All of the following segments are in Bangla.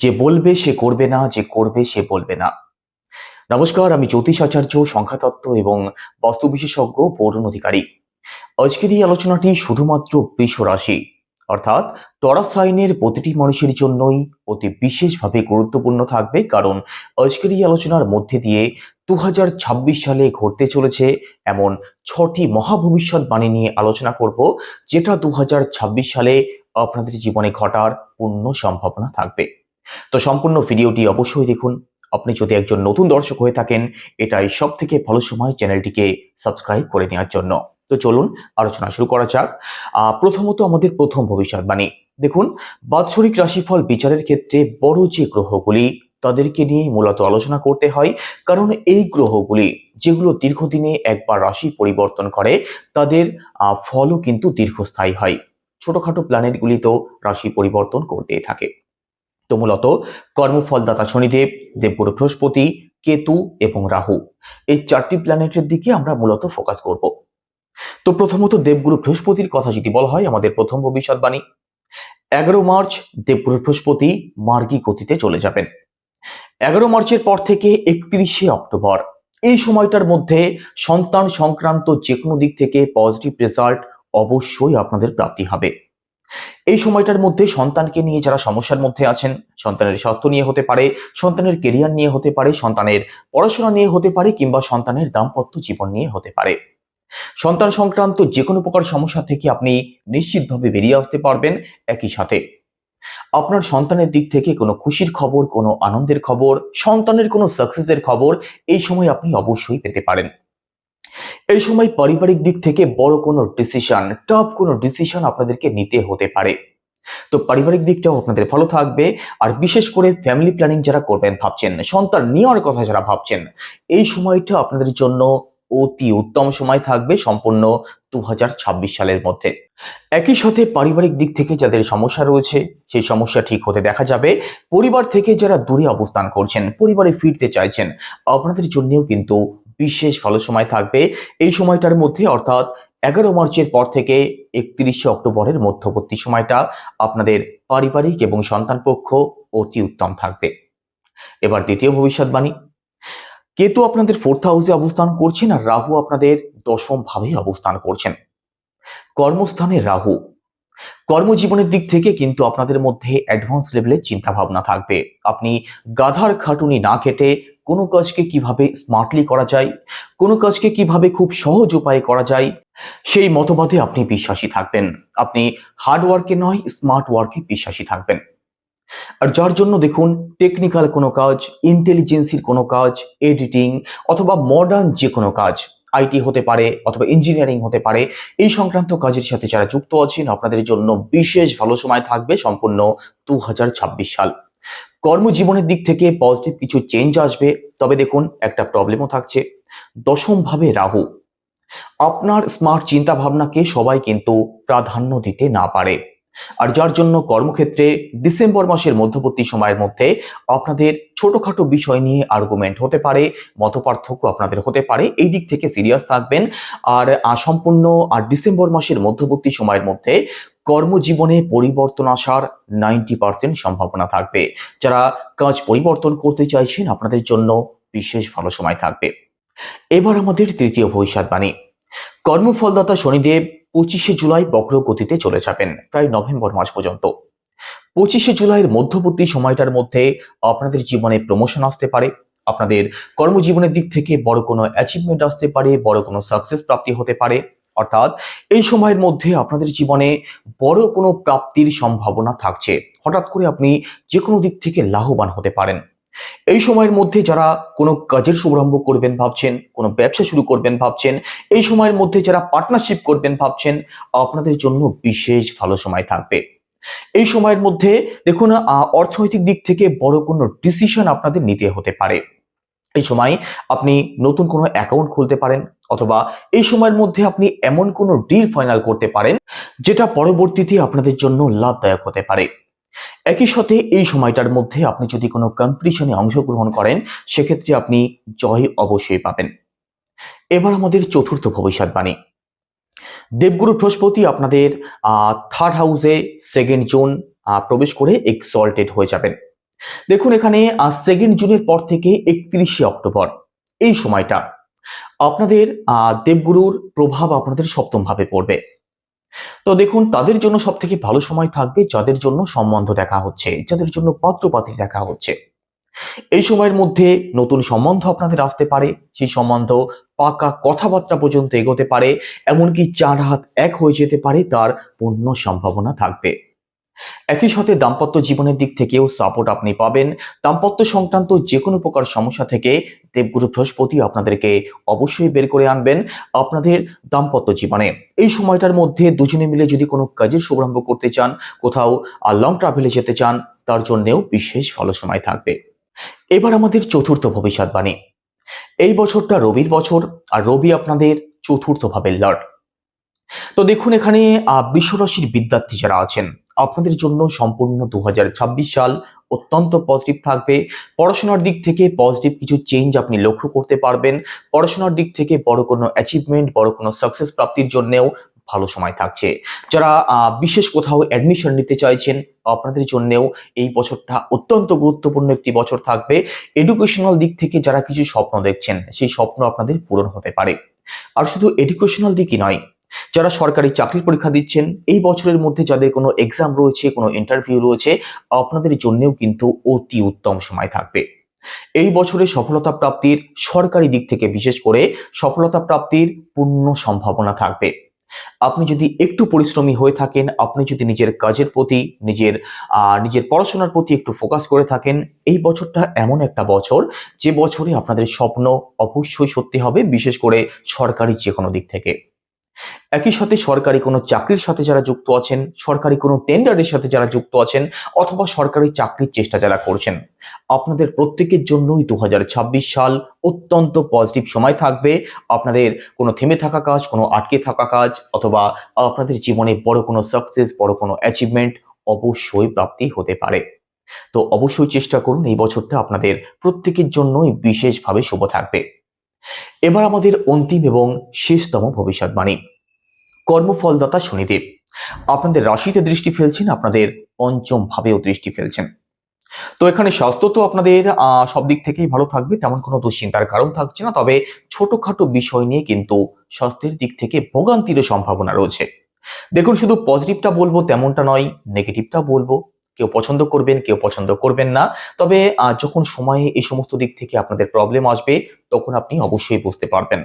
যে বলবে সে করবে না, যে করবে সে বলবে না। নমস্কার, আমি জ্যোতিষ আচার্য, সংখ্যাতত্ত্ব এবং বাস্তু বিশেষজ্ঞ, বরুণ অধিকারী। আজকের এই আলোচনাটি শুধুমাত্র বৃষ রাশি, অর্থাৎ টরাস সাইনের প্রতিটি মানুষের জন্যই অতি বিশেষভাবে গুরুত্বপূর্ণ থাকবে, কারণ আজকের এই আলোচনার মধ্যে দিয়ে দু হাজার ছাব্বিশ সালে ঘটতে চলেছে এমন ছটি মহাভবিষ্যৎবাণী নিয়ে আলোচনা করব, যেটা দু হাজার ছাব্বিশ সালে আপনাদের জীবনে ঘটার পূর্ণ সম্ভাবনা থাকবে। তো সম্পূর্ণ ভিডিওটি অবশ্যই দেখুন। আপনি যদি একজন নতুন দর্শক হয়ে থাকেন, এটাই সব থেকে ভালো সময় চ্যানেলটিকে সাবস্ক্রাইব করে নেওয়ার জন্য। তো চলুন, আলোচনা শুরু করা যাক। প্রথমত আমাদের প্রথম ভবিষ্যৎবাণী। দেখুন, বাৎসরিক রাশিফল বিচারের ক্ষেত্রে বড় যে গ্রহগুলি, তাদেরকে নিয়ে মূলত আলোচনা করতে হয়। কারণ এই গ্রহগুলি, যেগুলো দীর্ঘদিনে একবার রাশি পরিবর্তন করে, তাদের ফলও কিন্তু দীর্ঘস্থায়ী হয়। ছোটখাটো প্ল্যানেটগুলি তো রাশি পরিবর্তন করতেই থাকে। তো মূলত কর্মফলদাতা শনিদেব, দেবগুরু বৃহস্পতি, কেতু এবং রাহু। এই চারটি প্ল্যানেটের দিকে আমরা মূলত ফোকাস করব। তো প্রথমত দেবগুরু বৃহস্পতির কথা যদি বলা হয়, আমাদের প্রথম ভবিষ্যৎবাণী। এগারো মার্চ দেবগুরু বৃহস্পতি মার্গী গতিতে চলে যাবেন। এগারো মার্চের পর থেকে একত্রিশে অক্টোবর। এই সময়টার মধ্যে সন্তান সংক্রান্ত যে কোনো দিক থেকে পজিটিভ রেজাল্ট অবশ্যই আপনাদের প্রাপ্তি হবে। এই সময়টার মধ্যে সন্তানকে নিয়ে যারা সমস্যার মধ্যে আছেন, সন্তানের স্বাস্থ্য নিয়ে হতে পারে, সন্তানের কেরিয়ার নিয়ে হতে পারে, সন্তানের পড়াশোনা নিয়ে হতে পারে কিংবা সন্তানের দাম্পত্য জীবন নিয়ে হতে পারে। সন্তান সংক্রান্ত যে কোনো প্রকার সমস্যা থেকে আপনি নিশ্চিতভাবে বেরিয়ে আসতে পারবেন একই সাথে। আপনার সন্তানের দিক থেকে কোনো খুশির খবর, কোনো আনন্দের খবর, সন্তানের কোনো সাকসেসের খবর এই সময় আপনি অবশ্যই পেতে পারেন। এই সময় পারিবারিক দিক থেকে বড় কোনো ডিসিশন টপ কোনো ডিসিশন আপনাদেরকে নিতে হতে পারে। তো পারিবারিক দিকটাও আপনাদের ভালো থাকবে, আর বিশেষ করে ফ্যামিলি প্ল্যানিং যারা করবেন ভাবছেন, সন্তান নেওয়ার কথা যারা ভাবছেন, এই সময়টা আপনাদের জন্য অতি উত্তম সময় থাকবে সম্পূর্ণ দু হাজার ছাব্বিশ সালের মধ্যে। একই সাথে পারিবারিক দিক থেকে যাদের সমস্যা রয়েছে, সেই সমস্যা ঠিক হতে দেখা যাবে। পরিবার থেকে যারা দূরে অবস্থান করছেন, পরিবারে ফিরতে চাইছেন, আপনাদের জন্যও কিন্তু বিশেষ ভালো সময় থাকবে। এই সময়টার মধ্যে অর্থাৎ এগারো মার্চের পর থেকে একত্রিশে অক্টোবরের মধ্যবর্তী সময়টা আপনাদের পারিবারিক এবং সন্তান পক্ষ অতি উত্তম থাকবে। এবার দ্বিতীয় ভবিষ্যৎবাণী। কেতু আপনাদের ফোর্থ হাউসে অবস্থান করছেন আর রাহু আপনাদের দশম ভাবে অবস্থান করছেন। কর্মস্থানে রাহু। কর্মজীবনের দিক থেকে কিন্তু আপনাদের মধ্যে অ্যাডভান্স লেভেলের চিন্তা ভাবনা থাকবে। আপনি গাধার খাটুনি না কেটে কোনো কাজকে কীভাবে স্মার্টলি করা যায়, কোনো কাজকে কীভাবে খুব সহজ উপায়ে করা যায়, সেই মতবাদে আপনি বিশ্বাসী থাকবেন। আপনি হার্ড ওয়ার্কে নয় স্মার্ট ওয়ার্কে বিশ্বাসী থাকবেন। আর যার জন্য দেখুন টেকনিক্যাল কোনো কাজ ইন্টেলিজেন্সির কোনো কাজ এডিটিং অথবা মডার্ন যে কোনো কাজ আইটি হতে পারে অথবা ইঞ্জিনিয়ারিং হতে পারে, এই সংক্রান্ত কাজের সাথে যারা যুক্ত আছেন, আপনাদের জন্য বিশেষ ভালো সময় থাকবে সম্পূর্ণ দু হাজার ছাব্বিশ সাল। কর্মজীবনের দিক থেকে পজিটিভ কিছু চেঞ্জ আসবে। তবে দেখুন, একটা প্রবলেমও থাকছে। দশম ভাবে রাহু। আপনার স্মার্ট চিন্তা ভাবনাকে সবাই কিন্তু প্রাধান্য দিতে না পারে। আর যার জন্য কর্মক্ষেত্রে ডিসেম্বর মাসের মধ্যবর্তী সময়ের মধ্যে আপনাদের ছোটখাটো বিষয় নিয়ে আর্গুমেন্ট হতে পারে, মতপার্থক্য আপনাদের হতে পারে। এই দিক থেকে সিরিয়াস থাকবেন। আর সম্পূর্ণ আর ডিসেম্বর মাসের মধ্যবর্তী সময়ের মধ্যে কর্মজীবনে পরিবর্তন আসার নাইনটি পার্সেন্ট সম্ভাবনা থাকবে। যারা কাজ পরিবর্তন করতে চাইছেন, আপনাদের জন্য বিশেষ ভালো সময় থাকবে। এবার আমাদের তৃতীয় ভবিষ্যৎবাণী কর্মফলদাতা শনিদেব পঁচিশে জুলাই বক্র গতিতে চলে যাবেন, প্রায় নভেম্বর মাস পর্যন্ত। পঁচিশে জুলাইয়ের মধ্যবর্তী সময়টার মধ্যে আপনাদের জীবনে প্রমোশন আসতে পারে, আপনাদের কর্মজীবনের দিক থেকে বড় কোনো অ্যাচিভমেন্ট আসতে পারে, বড় কোনো সাকসেস প্রাপ্তি হতে পারে। অর্থাৎ এই সময়ের মধ্যে আপনাদের জীবনে বড় কোনো প্রাপ্তির সম্ভাবনা থাকছে। হঠাৎ করে আপনি যে কোনো দিক থেকে লাভবান হতে পারেন। এই সময়ের মধ্যে যারা কোনো কাজের শুভারম্ভ করবেন ভাবছেন, কোনো ব্যবসা শুরু করবেন ভাবছেন, এই সময়ের মধ্যে যারা পার্টনারশিপ করবেন ভাবছেন, আপনাদের জন্য বিশেষ ভালো সময় থাকবে। এই সময়ের মধ্যে দেখুন অর্থনৈতিক দিক থেকে বড় কোনো ডিসিশন আপনাদের নিতে হতে পারে। এই সময় আপনি নতুন কোনো অ্যাকাউন্ট খুলতে পারেন অথবা এই সময়ের মধ্যে আপনি এমন কোনো ডিল ফাইনাল করতে পারেন যেটা পরবর্তীতে আপনাদের জন্য লাভদায়ক হতে পারে। একই সাথে এই সময়টার মধ্যে আপনি যদি কোনো কম্পিটিশনে অংশগ্রহণ করেন, সেক্ষেত্রে আপনি জয় অবশ্যই পাবেন। এবার আমাদের চতুর্থ ভবিষ্যৎবাণী দেবগুরু বৃহস্পতি আপনাদের থার্ড হাউসে সেকেন্ড জোন প্রবেশ করে এক্সল্টেড হয়ে যাবেন। দেখুন এখানে সেকেন্ড জুনের পর থেকে একত্রিশে অক্টোবর, এই সময়টা। আপনাদের দেবগুরুর প্রভাব আপনাদের সপ্তম ভাবে পড়বে। তো দেখুন, তাদের জন্য সব থেকে ভালো সময় থাকবে যাদের জন্য সম্বন্ধ দেখা হচ্ছে, যাদের জন্য পাত্রপাত্রী দেখা হচ্ছে। এই সময়ের মধ্যে নতুন সম্বন্ধ আপনাদের আসতে পারে, সেই সম্বন্ধ পাকা কথাবার্তা পর্যন্ত এগোতে পারে, এমনকি চার হাত এক হয়ে যেতে পারে, তার পূর্ণ সম্ভাবনা থাকবে। একই সাথে দাম্পত্য জীবনের দিক থেকেও সাপোর্ট আপনি পাবেন। দাম্পত্য সংক্রান্ত যে কোনো প্রকার সমস্যা থেকে দেবগুরু বৃহস্পতি আপনাদেরকে অবশ্যই বের করে আনবেন আপনাদের দাম্পত্য জীবনে। এই সময়টার মধ্যে দুজনে মিলে যদি কোনো কাজের শুভারম্ভ করতে চান, কোথাও লং ট্রাভেলে যেতে চান, তার জন্যেও বিশেষ ভালো সময় থাকবে। এবার আমাদের চতুর্থ ভবিষ্যৎবাণী এই বছরটা রবির বছর, আর রবি আপনাদের চতুর্থ ভাবে লর্ড। তো দেখুন এখানে বিশ্বরাশির বিদ্যার্থী যারা আছেন আপনাদের জন্য সম্পূর্ণ দু হাজার ছাব্বিশ সাল অত্যন্ত পজিটিভ থাকবে। পড়াশোনার দিক থেকে পজিটিভ কিছু চেঞ্জ আপনি লক্ষ্য করতে পারবেন। পড়াশোনার দিক থেকে বড় কোনো অ্যাচিভমেন্ট বড় কোনো সাকসেস প্রাপ্তির জন্যেও ভালো সময় থাকছে। যারা বিশেষ কোথাও অ্যাডমিশন নিতে চাইছেন, আপনাদের জন্যেও এই বছরটা অত্যন্ত গুরুত্বপূর্ণ একটি বছর থাকবে। এডুকেশনাল দিক থেকে যারা কিছু স্বপ্ন দেখছেন, সেই স্বপ্ন আপনাদের পূরণ হতে পারে। আর শুধু এডুকেশনাল দিকই নয় যারা সরকারি চাকরির পরীক্ষা দিচ্ছেন, এই বছরের মধ্যে যাদের কোনো এক্সাম রয়েছে, কোনো ইন্টারভিউ রয়েছে, আপনাদের জন্যও কিন্তু অতি উত্তম সময় থাকবে। এই বছরে সফলতা প্রাপ্তির সরকারি দিক থেকে বিশেষ করে সফলতা প্রাপ্তির পূর্ণ সম্ভাবনা থাকবে। আপনি যদি একটু পরিশ্রমী হয়ে থাকেন, আপনি যদি নিজের কাজের প্রতি, নিজের নিজের পড়াশোনার প্রতি একটু ফোকাস করে থাকেন, এই বছরটা এমন একটা বছর যে বছরে আপনাদের স্বপ্ন অবশ্যই সত্যি হবে, বিশেষ করে সরকারি যে কোনো দিক থেকে। একই সাথে সরকারি কোনো চাকরির সাথে যারা যুক্ত আছেন, সরকারি কোনো টেন্ডারের সাথে যারা যুক্ত আছেন, অথবা সরকারি চাকরির চেষ্টা যারা করছেন, আপনাদের প্রত্যেকের জন্যই দু হাজার ছাব্বিশ সাল অত্যন্ত পজিটিভ সময় থাকবে। আপনাদের কোনো থেমে থাকা কাজ, কোনো আটকে থাকা কাজ, অথবা আপনাদের জীবনে বড় কোনো সাকসেস বড় কোনো অ্যাচিভমেন্ট অবশ্যই প্রাপ্তি হতে পারে। তো অবশ্যই চেষ্টা করুন, এই বছরটা আপনাদের প্রত্যেকের জন্যই বিশেষভাবে শুভ থাকবে। এবার আমাদের অন্তিম এবং শেষতম ভবিষ্যৎবাণী। কর্মফলদাতা শনিদেব। আপনাদের রাশিতে দৃষ্টি ফেলছেন, আপনাদের পঞ্চম ভাবেও দৃষ্টি ফেলছেন। তো এখানে স্বাস্থ্য তো আপনাদের সব দিক থেকেই ভালো থাকবে, তেমন কোনো দুশ্চিন্তার কারণ থাকছে না, তবে ছোটখাটো বিষয় নিয়ে কিন্তু স্বাস্থ্যের দিক থেকে ভোগান্তির সম্ভাবনা রয়েছে। দেখুন, শুধু পজিটিভটা বলব তেমনটা নয় নেগেটিভটা বলব। কেউ পছন্দ করবেন, কেউ পছন্দ করবেন না। তবে যখন সময়ে এই সমস্ত দিক থেকে আপনাদের প্রবলেম আসবে, তখন আপনি অবশ্যই বুঝতে পারবেন।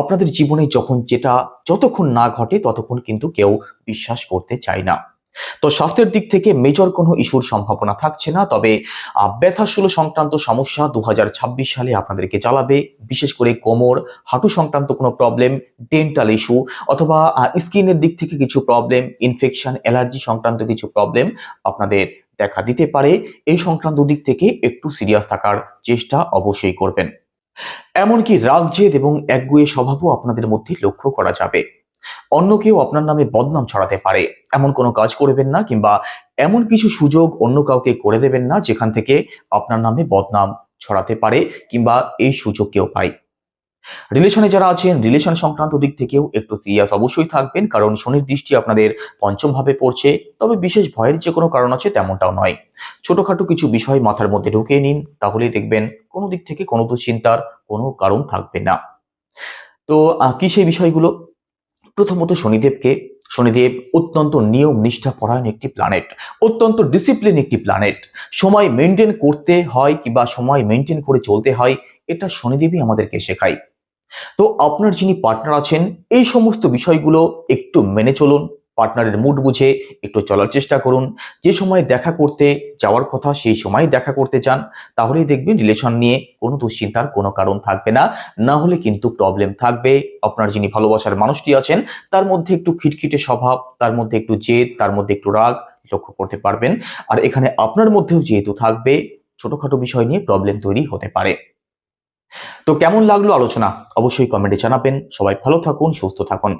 আপনাদের জীবনে যখন যেটা, যতক্ষণ না ঘটে, ততক্ষণ কিন্তু কেউ বিশ্বাস করতে চায় না। তো স্বাস্থ্যের দিক থেকে মেজর কোনো ইস্যুর সম্ভাবনা থাকছে না, তবে ব্যথাশূল সংক্রান্ত সমস্যা দু হাজার ছাব্বিশ সালে আপনাদেরকে চালাবে। বিশেষ করে কোমর, হাঁটু সংক্রান্ত কোনো প্রবলেম ডেন্টাল ইস্যু অথবা স্কিনের দিক থেকে কিছু প্রবলেম ইনফেকশন অ্যালার্জি সংক্রান্ত কিছু প্রবলেম আপনাদের দেখা দিতে পারে। এই সংক্রান্ত দিক থেকে একটু সিরিয়াস থাকার চেষ্টা অবশ্যই করবেন। এমনকি রাগ জেদ এবং একগুয়ে স্বভাবও আপনাদের মধ্যে লক্ষ্য করা যাবে। অন্য কেউ আপনার নামে বদনাম ছড়াতে পারে। এমন কোনো কাজ করবেন না কিংবা এমন কিছু সুযোগ অন্য কাউকে করে দেবেন না যেখান থেকে আপনার নামে বদনাম ছড়াতে পারে কিংবা এই সুযোগ কেউ পায়। রিলেশনে যারা আছেন, রিলেশন সংক্রান্ত দিক থেকেও একটু সিরিয়াস অবশ্যই থাকবেন কারণ শনির দৃষ্টি আপনাদের পঞ্চম ভাবে পড়ছে। তবে বিশেষ ভয়ের যে কোনো কারণ আছে তেমনটাও নয়। ছোটখাটো কিছু বিষয় মাথার মধ্যে ঢুকিয়ে নিন, তাহলেই দেখবেন কোনো দিক থেকে কোনো দুশ্চিন্তার কোনো কারণ থাকবে না। তো কি সেই বিষয়গুলো? প্রথমত শনিদেবকে, শনিদেব অত্যন্ত নিয়ম নিষ্ঠা পরায়ণ একটি প্ল্যানেট অত্যন্ত ডিসিপ্লিন একটি প্ল্যানেট সময় মেনটেন করতে হয় কিংবা সময় মেনটেন করে চলতে হয়, এটা শনিদেবই আমাদেরকে শেখায়। তো আপনার যিনি পার্টনার আছেন, এই সমস্ত বিষয়গুলো একটু মেনে চলুন। পার্টনারের মুড বুঝে একটু চলার চেষ্টা করুন। যে সময় দেখা করতে যাওয়ার কথা, সেই সময় দেখা করতে চান, তাহলেই দেখবেন রিলেশন নিয়ে কোনো দুশ্চিন্তার কোনো কারণ থাকবে না। না হলে কিন্তু প্রবলেম থাকবে। আপনার যিনি ভালোবাসার মানুষটি আছেন, তার মধ্যে একটু খিটখিটে স্বভাব, তার মধ্যে একটু জেদ, তার মধ্যে একটু রাগ লক্ষ্য করতে পারবেন। আর এখানে আপনার মধ্যেও যেহেতু থাকবে, ছোটখাটো বিষয় নিয়ে প্রবলেম তৈরি হতে পারে। তো কেমন লাগল আলোচনা? অবশ্যই কমেন্টে জানাবেন। সবাই ভালো থাকুন, সুস্থ থাকুন।